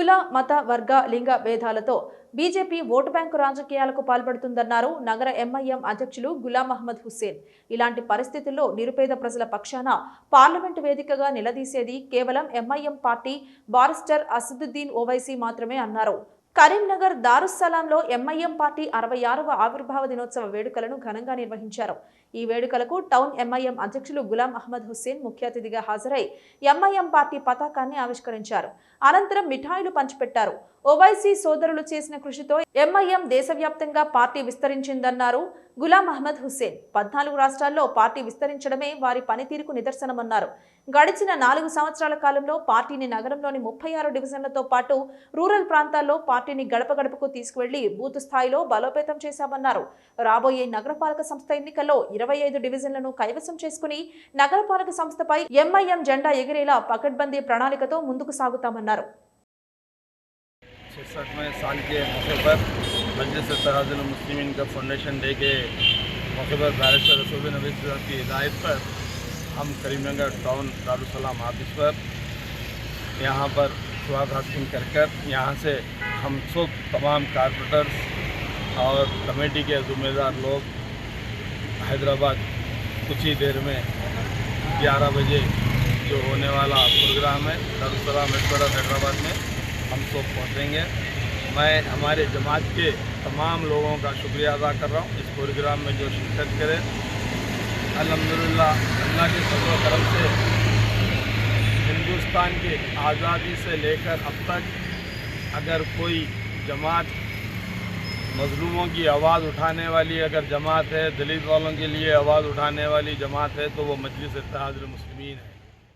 కుల మత వర్గ లింగ భేదాలతో బీజేపీ ఓటు బ్యాంకు రాజకీయాలకు పాల్పడుతుందన్నారు నగర ఎంఐఎం అధ్యక్షులు గులాం అహ్మద్ హుస్సేన్. ఇలాంటి పరిస్థితుల్లో నిరుపేద ప్రజల పక్షాన పార్లమెంటు వేదికగా నిలదీసేది కేవలం MIM party barrister Asaduddin Owaisi మాత్రమే అన్నారు. కరీంనగర్ దారుస్సలాంలో ఎంఐఎం పార్టీ అరవై ఆరవ ఆవిర్భావ దినోత్సవ వేడుకలను ఘనంగా నిర్వహించారు. ఈ వేడుకలకు టౌన్ ఎంఐఎం అధ్యక్షులు గులాం అహ్మద్ హుస్సేన్ ముఖ్య అతిథిగా హాజరై ఎంఐఎం పార్టీ పతాకాన్ని ఆవిష్కరించారు. అనంతరం మిఠాయిలు పంచిపెట్టారు. ఓవైసీ సోదరులు చేసిన కృషితో ఎంఐఎం దేశవ్యాప్తంగా పార్టీ విస్తరించిందన్నారు గులాం అహ్మద్ హుస్సేన్. పద్నాలుగు రాష్ట్రాల్లో పార్టీ విస్తరించడమే వారి పనితీరుకు నిదర్శనమన్నారు. గడిచిన నాలుగు సంవత్సరాల కాలంలో పార్టీని నగరంలోని ముప్పై ఆరు డివిజన్లతో పాటు రూరల్ ప్రాంతాల్లో పార్టీ పార్టీని గడప గడపకు తీసుకువెళ్లి బూత్ స్థాయిలో బలోపేతం చేశామన్నారు రాబోయే నగరపాలక సంస్థ ఎన్నికల్లో ఇరవై ఐదు డివిజన్లను కైవసం చేసుకుని నగరపాలక సంస్థపై ఎంఐఎం జెండా ఎగిరేలా పకడ్బందీ ప్రణాళికతో ముందుకు సాగుతామన్నారు छियासठवें साल के मौके पर मजलिस तराजुल मुस्लिमीन का फाउंडेशन डे के मौके पर बैरिस्टर रसूल नबी साहब की हिदायत पर हम करीमनगर टाउन दारुसलाम ऑफिस पर यहाँ पर सुहा हासिल कर कर यहाँ से हम सब तमाम कारपोरेटर्स और कमेटी के ज़िम्मेदार लोग हैदराबाद कुछ ही देर में ग्यारह बजे जो होने वाला प्रोग्राम है दारुसलाम हेडक्वार्टर हैदराबाद में, हम सब पहुँचेंगे। मैं, हमारे जमात के तमाम लोगों का शुक्रिया अदा कर रहा हूँ इस प्रोग्राम में जो शिरकत करें। अलहमदिल्ला अल्लाह के व करम से हिंदुस्तान की आज़ादी से लेकर अब तक اگر کوئی جماعت مظلوموں کی آواز اٹھانے والی اگر جماعت ہے دلیت والوں کے لیے آواز اٹھانے والی جماعت ہے، تو وہ مجلس اتحاد المسلمین ہے۔